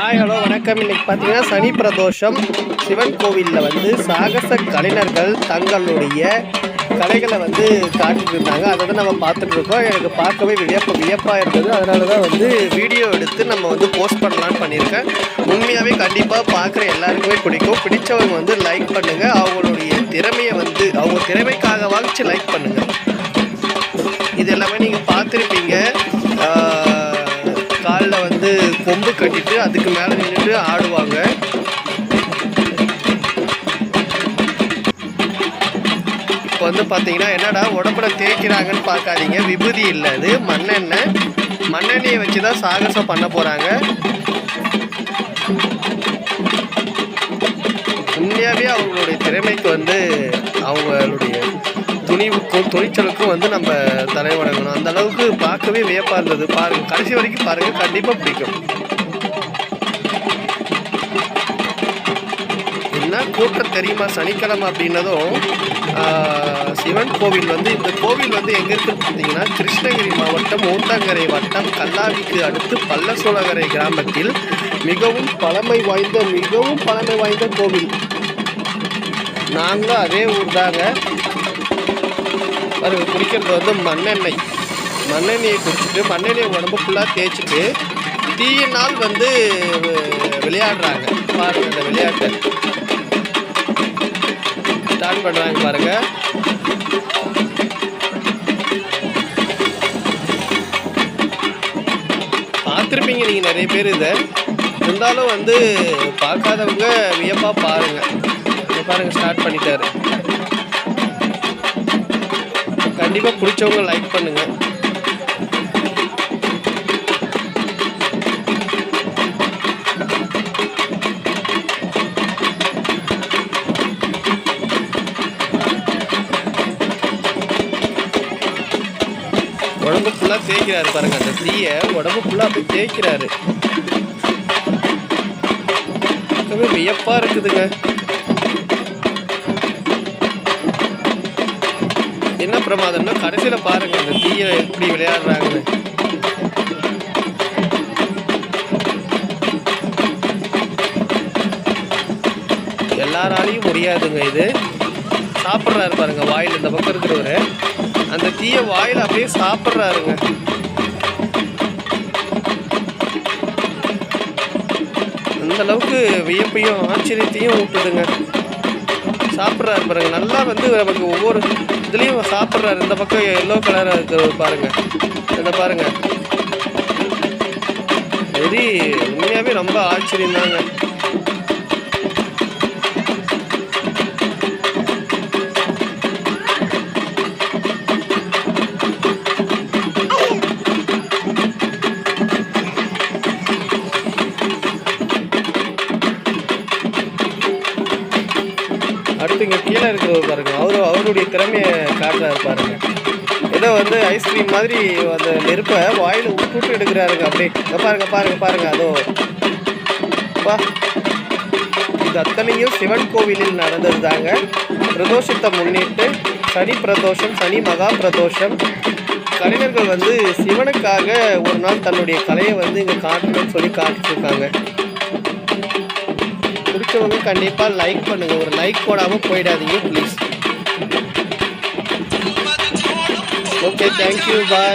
Hi hello வணக்கம். இன்னைக்கு பார்த்தீங்கன்னா சனி பிரதோஷம். சிவன் கோவிலில் வந்து சாகச கலைஞர்கள் தங்களுடைய கலைகளை வந்து காட்டிட்டு இருந்தாங்க. அதை தான் நம்ம பார்த்துட்டு இருக்கோம். எனக்கு பார்க்கவே வியப்ப வியப்பாக இருந்தது. அதனால தான் வந்து வீடியோ எடுத்து நம்ம வந்து போஸ்ட் பண்ணலான்னு பண்ணியிருக்கேன். உண்மையாகவே கண்டிப்பாக பார்க்குற எல்லாருக்குமே பிடிக்கும். பிடிச்சவங்க வந்து லைக் பண்ணுங்கள் அவங்களுடைய திறமையை வந்து அவங்க திறமைக்காக வாங்கிச்சு லைக் பண்ணுங்கள் இது எல்லாமே நீங்கள் கொம்பு கட்டிட்டு அதுக்கு மேலே நின்றுட்டு ஆடுவாங்க. இப்போ வந்து பார்த்தீங்கன்னா என்னடா உடம்புல தேய்க்கிறாங்கன்னு பார்க்காதீங்க விபூதி இல்லை அது. மண்ணெண்ணெய் மண்ணெண்ணெயை வச்சு தான் சாகசம் பண்ண போகிறாங்க உண்மையாகவே அவங்களுடைய திறமைக்கு வந்து அவங்களுடைய துணிவுக்கும் துணிச்சலுக்கும் வந்து நம்ம தலை வணங்கணும். அந்த அளவுக்கு பார்க்கவே வியப்பாக இருந்தது. பாருங்க கடைசி வரைக்கும் பாருங்க கண்டிப்பாக பிடிக்கும். என்ன கூட்டம் தெரியுமா? சனிக்கிழமை அப்படின்னதும் சிவன் கோவில் வந்து இந்த கோவில் வந்து எங்கே இருக்குன்னு பார்த்தீங்கன்னா கிருஷ்ணகிரி மாவட்டம் ஊத்தங்கரை வட்டம் கல்லாவிக்கு அடுத்து பல்லசோழகரை கிராமத்தில் மிகவும் பழமை வாய்ந்த மிகவும் பழமை வாய்ந்த கோவில். நாங்களும் அதே ஊர் தாங்க. பாருங்க குடிக்கிறது வந்து மண்ணெண்ணெய். மண்ணெண்ணெயை குடிச்சிட்டு மண்ணெண்ணெய் உடம்பு ஃபுல்லாக தேய்ச்சிட்டு தீயினால் வந்து விளையாடுறாங்க. பாருங்க இந்த விளையாட்டை. ஸ்டார்ட் பண்ணுறாங்க பாருங்க. பார்த்துருப்பீங்க நீங்கள் நிறைய பேர் இதை. இருந்தாலும் வந்து பார்க்காதவங்க வியப்பாக பாருங்கள் பாருங்கள் ஸ்டார்ட் பண்ணிட்டாரு. கண்டிப்பாக பிடிச்சவங்க லைக் பண்ணுங்க. உடம்பு ஃபுல்லாக தேய்க்கிறாரு பாருங்க அந்த தீயை உடம்பு ஃபுல்லாக அப்படி தேய்க்கிறாரு. வியப்பாக இருக்குதுங்க. என்ன பிரமாதம்னா கடைசியில் பாருங்க அந்த தீயை எப்படி விளையாடுறாங்கன்னு. எல்லாராலையும் முடியாதுங்க இது. சாப்பிட்றாரு பாருங்க வாயில் இந்த பக்கம் இருக்கிறவர். அந்த தீயை வாயில் அப்படியே சாப்பிட்றாருங்க. அந்த அளவுக்கு வியப்பையும் ஆச்சரியத்தையும் ஊட்டுதுங்க. சாப்பிட்றாரு பாருங்க. நல்லா வந்து நமக்கு ஒவ்வொரு இதுலேயும் சாப்பிட்றாரு. இந்த பக்கம் எல்லோ கலராக இருக்கிறது பாருங்க. இதை பாருங்க. வெரி உண்மையாகவே ரொம்ப ஆச்சரியம் தாங்க அடுத்து இங்கே கீழே இருக்கிறவர் பாருங்க. அவரு அவருடைய திறமையை காட்டுறாரு பாருங்க. ஏதோ வந்து ஐஸ்கிரீம் மாதிரி அந்த நெருப்பை வாயில் விட்டு எடுக்கிறாருங்க. அப்படியே பாருங்க பாருங்க பாருங்க. அதோ. பா இது அத்தனையும் சிவன் கோவிலில் நடந்தது தாங்க பிரதோஷத்தை முன்னிட்டு சனி பிரதோஷம் சனி மகா பிரதோஷம். கலைஞர்கள் வந்து சிவனுக்காக ஒரு நாள் தன்னுடைய கலையை வந்து இங்கே காட்டணும்னு சொல்லி காட்டிட்டு பிடிச்சவங்க கண்டிப்பாக லைக் பண்ணுங்க. ஒரு லைக் போடாமல் போயிடாதீங்க ப்ளீஸ் ஓகே தேங்க்யூ பாய்